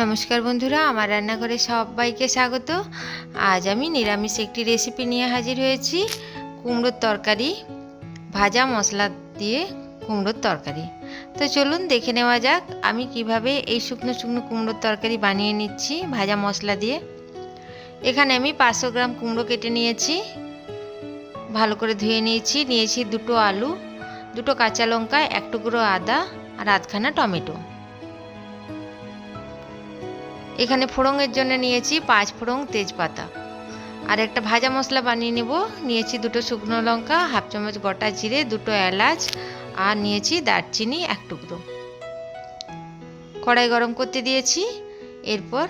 নমস্কার বন্ধুরা, আমার রান্নাঘরে সবাইকে স্বাগত। আজ আমি নিরামিষ একটি রেসিপি নিয়ে হাজির হয়েছি, কুমড়োর তরকারি, ভাজা মশলা দিয়ে কুমড়োর তরকারি। তো চলুন দেখে নেওয়া যাক, আমি কীভাবে এই শুকনো শুকনো কুমড়োর তরকারি বানিয়ে নিচ্ছি ভাজা মশলা দিয়ে। এখানে আমি পাঁচশো গ্রাম কুমড়ো কেটে নিয়েছি, ভালো করে ধুয়ে নিয়েছি নিয়েছি দুটো আলু, দুটো কাঁচা লঙ্কা, এক টুকরো আদা আর আধখানা টমেটো। এখানে ফোড়নের জন্য নিয়েছি পাঁচ ফোড়ং তেজপাতা। আর একটা ভাজা মশলা বানিয়ে নেব। নিয়েছি দুটো শুকনো লঙ্কা, হাফ চামচ গোটা জিরে, দুটো এলাচ, আর নিয়েছি দারচিনি এক টুকরো। কড়াই গরম করতে দিয়েছি। এরপর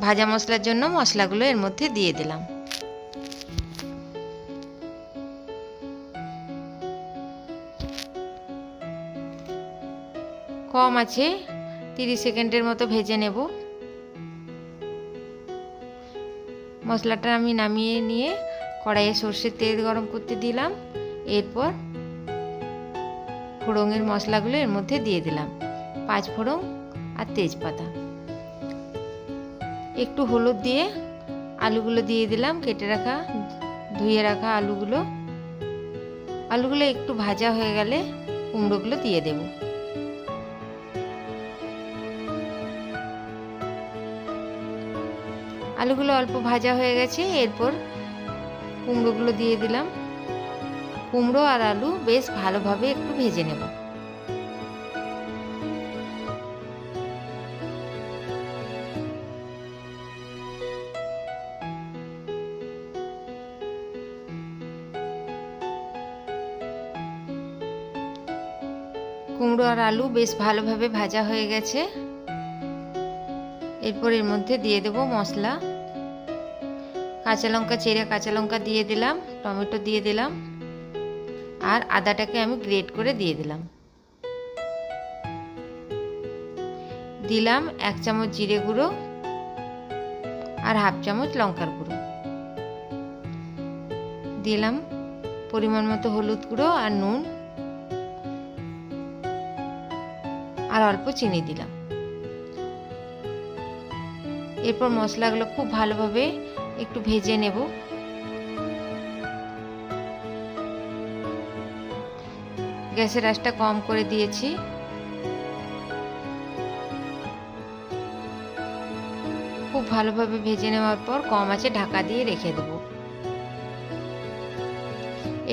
ভাজা মশলার জন্য মশলাগুলো এর মধ্যে দিয়ে দিলাম। কম আছে তিরিশ সেকেন্ডের মতো ভেজে নেব। মশলাটা আমি নামিয়ে নিয়ে কড়াইয়ে সর্ষের তেল গরম করতে দিলাম। এরপর ফোড়নের মশলাগুলো এর মধ্যে দিয়ে দিলাম, পাঁচ ফোড়ন আর তেজপাতা। একটু হলুদ দিয়ে আলুগুলো দিয়ে দিলাম, কেটে রাখা, ধুয়ে রাখা আলুগুলো। আলুগুলো একটু ভাজা হয়ে গেলে কুমড়োগুলো দিয়ে দেবো। আলুগুলো অল্প ভাজা হয়ে গেছে, এরপর কুমড়োগুলো দিয়ে দিলাম। কুমড়ো আর আলু বেশ ভালোভাবে একটু ভেজে নেব। কুমড়ো আর আলু বেশ ভালোভাবে ভাজা হয়ে গেছে। এরপর এর মধ্যে দিয়ে দেব মশলা। কাঁচা লঙ্কা চেরা কাঁচা লঙ্কা দিয়ে দিলাম, টমেটো দিয়ে দিলাম, আর আদাটাকে আমি গ্রেট করে দিয়ে দিলাম। দিলাম এক চামচ জিরে গুঁড়ো আর হাফ চামচ লঙ্কার গুঁড়ো। দিলাম পরিমাণ মতো হলুদ গুঁড়ো আর নুন আর অল্প চিনি দিলাম। এরপর মশলাগুলো খুব ভালোভাবে একটু ভেজে নেব। গ্যাসের আঁচটা কম করে দিয়েছি। খুব ভালোভাবে ভেজে নেওয়ার পর কম আছে ঢাকা দিয়ে রেখে দেব।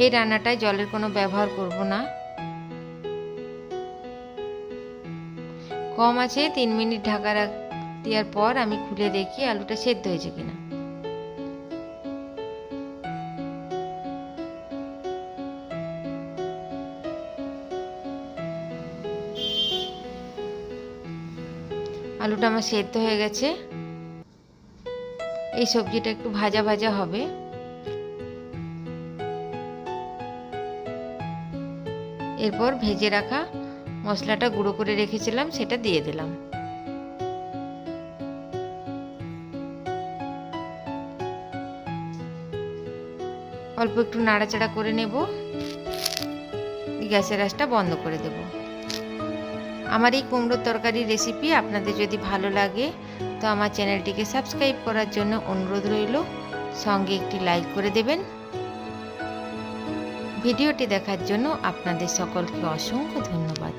এই রান্নাটায় জলের কোনো ব্যবহার করব না। কম আছে তিন মিনিট ঢাকা রাখ দেওয়ার পর আমি খুলে দেখি আলুটা সেদ্ধ হয়েছে কিনা। আলুটা আমার সেদ্ধ হয়ে গেছে। এই সবজিটা একটু ভাজা ভাজা হবে। এরপর ভেজে রাখা মশলাটা গুঁড়ো করে রেখেছিলাম, সেটা দিয়ে দিলাম। অল্প একটু নাড়াচাড়া করে নেব। গ্যাসের আঁচটা বন্ধ করে দেব। আমার এই কুমড়োর তরকারি রেসিপি আপনাদের যদি ভালো লাগে, তো আমার চ্যানেলটিকে সাবস্ক্রাইব করার জন্য অনুরোধ রইল। সঙ্গে একটি লাইক করে দেবেন। ভিডিওটি দেখার জন্য আপনাদের সকলকে অসংখ্য ধন্যবাদ।